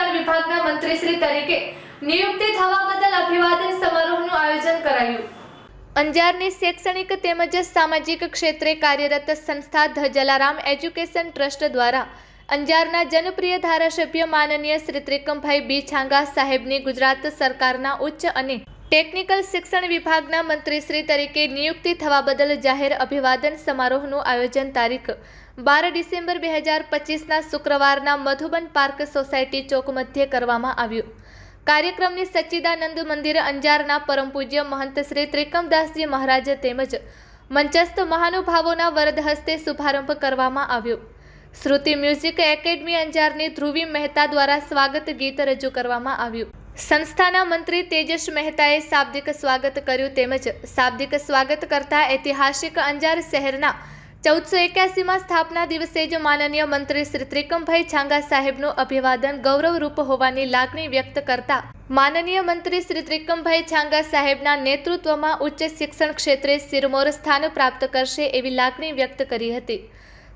શિક્ષણ વિભાગના મંત્રીશ્રી તરીકે નિયુક્તિ થવા બદલ અભિવાદન સમારોહનું આયોજન કરાયું. અંજારની શૈક્ષણિક તેમજ સામાજિક ક્ષેત્રે કાર્યરત સંસ્થા ધ જલારામ એજ્યુકેશન ટ્રસ્ટ દ્વારા અંજારના જનપ્રિય ધારાસભ્ય માનનીય શ્રી ત્રિકમભાઈ બી છાંગા સાહેબની ગુજરાત સરકારના ઉચ્ચ અને ટેકનિકલ શિક્ષણ વિભાગના મંત્રીશ્રી તરીકે નિયુક્તિ થવા બદલ જાહેર અભિવાદન સમારોહનું આયોજન તારીખ બાર ડિસેમ્બર બે હજાર પચીસના શુક્રવારના મધુબન પાર્ક સોસાયટી ચોક મધ્યે કરવામાં આવ્યું. કાર્યક્રમની સચ્ચિદાનંદ મંદિર અંજારના પરમ પૂજ્ય મહંત શ્રી ત્રિકમદાસજી મહારાજ તેમજ મંચસ્થ મહાનુભાવોના વરદ હસ્તે શુભારંભ કરવામાં આવ્યો. શ્રુતિ મ્યુઝિક એકેડમી અંજારની ધ્રુવી મહેતા દ્વારા સ્વાગત ગીત રજૂ કરવામાં આવ્યું. સંસ્થાના મંત્રી તેજસ મહેતાએ શાબ્દિક સ્વાગત કર્યું તેમજ શાબ્દિક સ્વાગત કરતા ઐતિહાસિક અંજાર શહેરના ચૌદસો એક્યાસીમાં સ્થાપના દિવસે જ માનનીય મંત્રી શ્રી ત્રિકમભાઈ છાંગા સાહેબનું અભિવાદન ગૌરવરૂપ હોવાની લાગણી વ્યક્ત કરતા માનનીય મંત્રી શ્રી ત્રિકમભાઈ છાંગા સાહેબના નેતૃત્વમાં ઉચ્ચ શિક્ષણ ક્ષેત્રે સિરમોર સ્થાન પ્રાપ્ત કરશે એવી લાગણી વ્યક્ત કરી હતી.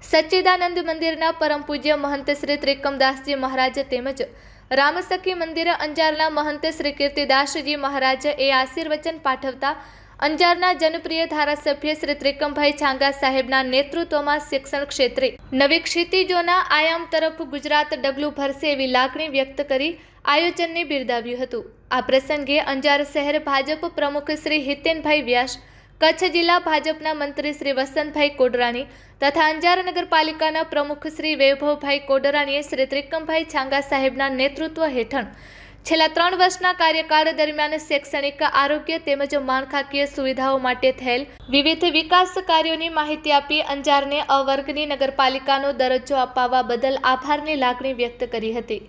સચ્ચિદાનંદ મંદિરના પરમ પૂજ્ય મહંત શ્રી ત્રિકમદાસજી મહારાજ તેમજ રામસખી મંદિર અંજારના મહંત શ્રી કીર્તિદાસજી મહારાજ એ આશીર્વચન પાઠવતા અંજારના જનપ્રિય ધારાસભ્ય શ્રી ત્રિકમભાઈ છાંગા સાહેબના નેતૃત્વમાં શિક્ષણ ક્ષેત્રે નવી ક્ષિતિજોના આયામ તરફ ગુજરાત ડગલું ભરશે એવી લાગણી વ્યક્ત કરી આયોજનને બિરદાવ્યું હતું. આ પ્રસંગે અંજાર શહેર ભાજપ પ્રમુખ શ્રી હિતેનભાઈ વ્યાસ કચ્છ જિલ્લા ભાજપના મંત્રી શ્રી વસંતભાઈ કોડરાણી તથા અંજાર નગરપાલિકાના પ્રમુખ શ્રી વૈભવભાઈ કોડરાણીએ શ્રી ત્રિકમભાઈ છાંગા સાહેબના નેતૃત્વ હેઠળ છેલ્લા ત્રણ વર્ષના કાર્યકાળ દરમિયાન શૈક્ષણિક, આરોગ્ય તેમજ માળખાકીય સુવિધાઓ માટે થયેલ વિવિધ વિકાસ કાર્યોની માહિતી આપી અંજારને અવર્ગની નગરપાલિકાનો દરજ્જો અપાવવા બદલ આભારની લાગણી વ્યક્ત કરી હતી.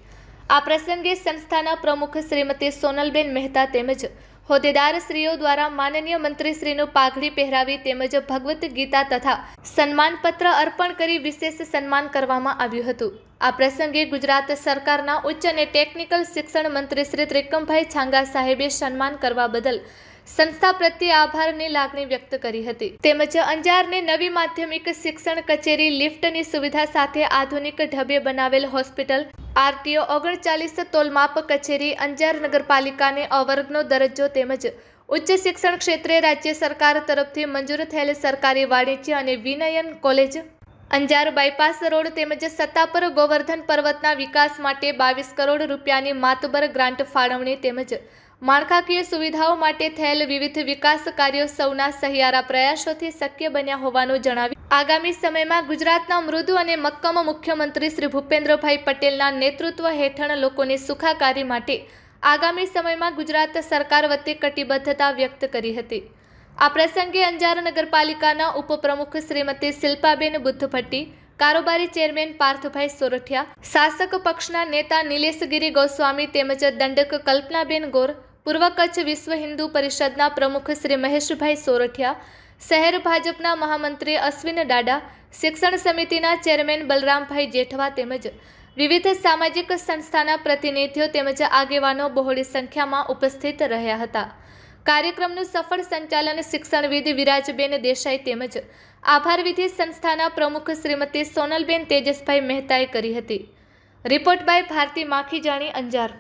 આ પ્રસંગે સંસ્થાના પ્રમુખ શ્રીમતી સોનલબેન મહેતા તેમજ હોદ્દેદારશ્રીઓ દ્વારા માનનીય મંત્રીશ્રીનું પાઘડી પહેરાવી તેમજ ભગવદ્ ગીતા તથા સન્માનપત્ર અર્પણ કરી વિશેષ સન્માન કરવામાં આવ્યું હતું. આ પ્રસંગે ગુજરાત સરકારના ઉચ્ચ અને ટેકનિકલ શિક્ષણ મંત્રી શ્રી ત્રિકમભાઈ છાંગા સાહેબે સન્માન કરવા બદલ સંસ્થા પ્રત્યે આભારની લાગણી વ્યક્ત કરી હતી. તેમજ અંજારને નવી માધ્યમિક શિક્ષણ કચેરી લિફ્ટની સુવિધા સાથે આધુનિક ઢબે બનાવેલ હોસ્પિટલ, આરટીઓ ઓગણચાલીસ તોલમાપ કચેરી, અંજાર નગરપાલિકાને અવર્ગનો દરજ્જો તેમજ ઉચ્ચ શિક્ષણ ક્ષેત્રે રાજ્ય સરકાર તરફથી મંજૂર થયેલ સરકારી વાણિજ્ય અને વિનયન કોલેજ, અંજાર બાયપાસ રોડ તેમજ સત્તાપર ગોવર્ધન પર્વતના વિકાસ માટે બાવીસ કરોડ રૂપિયાની માતબર ગ્રાન્ટ ફાળવણી તેમજ માળખાકીય સુવિધાઓ માટે થયેલ વિવિધ વિકાસ કાર્યો સૌના સહિયારા પ્રયાસોથી શક્ય બન્યા હોવાનું જણાવી આગામી સમયમાં ગુજરાતના મૃદુ અને મક્કમ મુખ્યમંત્રી શ્રી ભૂપેન્દ્રભાઈ પટેલના નેતૃત્વ હેઠળ લોકોની સુખાકારી માટે આગામી સમયમાં ગુજરાત સરકાર વતી કટિબદ્ધતા વ્યક્ત કરી હતી. આ પ્રસંગે અંજાર નગરપાલિકાના ઉપપ્રમુખ શ્રીમતી શિલ્પાબેન બુદ્ધભટ્ટી, કારોબારી ચેરમેન પાર્થભાઈ સોરઠિયા, શાસક પક્ષના નેતા નિલેશગીરી ગોસ્વામી તેમજ દંડક કલ્પનાબેન ગોર પૂર્વ કચ્છ વિશ્વ હિન્દુ પરિષદના પ્રમુખ શ્રી મહેશભાઈ સોરઠિયા, શહેર ભાજપના મહામંત્રી અશ્વિન ડાડા, શિક્ષણ સમિતિના ચેરમેન બલરામભાઈ જેઠવા તેમજ વિવિધ સામાજિક સંસ્થાના પ્રતિનિધિઓ તેમજ આગેવાનો બહોળી સંખ્યામાં ઉપસ્થિત રહ્યા હતા. કાર્યક્રમનું સફળ સંચાલન શિક્ષણવિદ વિરાજબેન દેસાઈ તેમજ આભારવિધિ સંસ્થાના પ્રમુખ શ્રીમતી સોનલબેન તેજસભાઈ મહેતાએ કરી હતી. Report by Bharti Makhijani Anjar.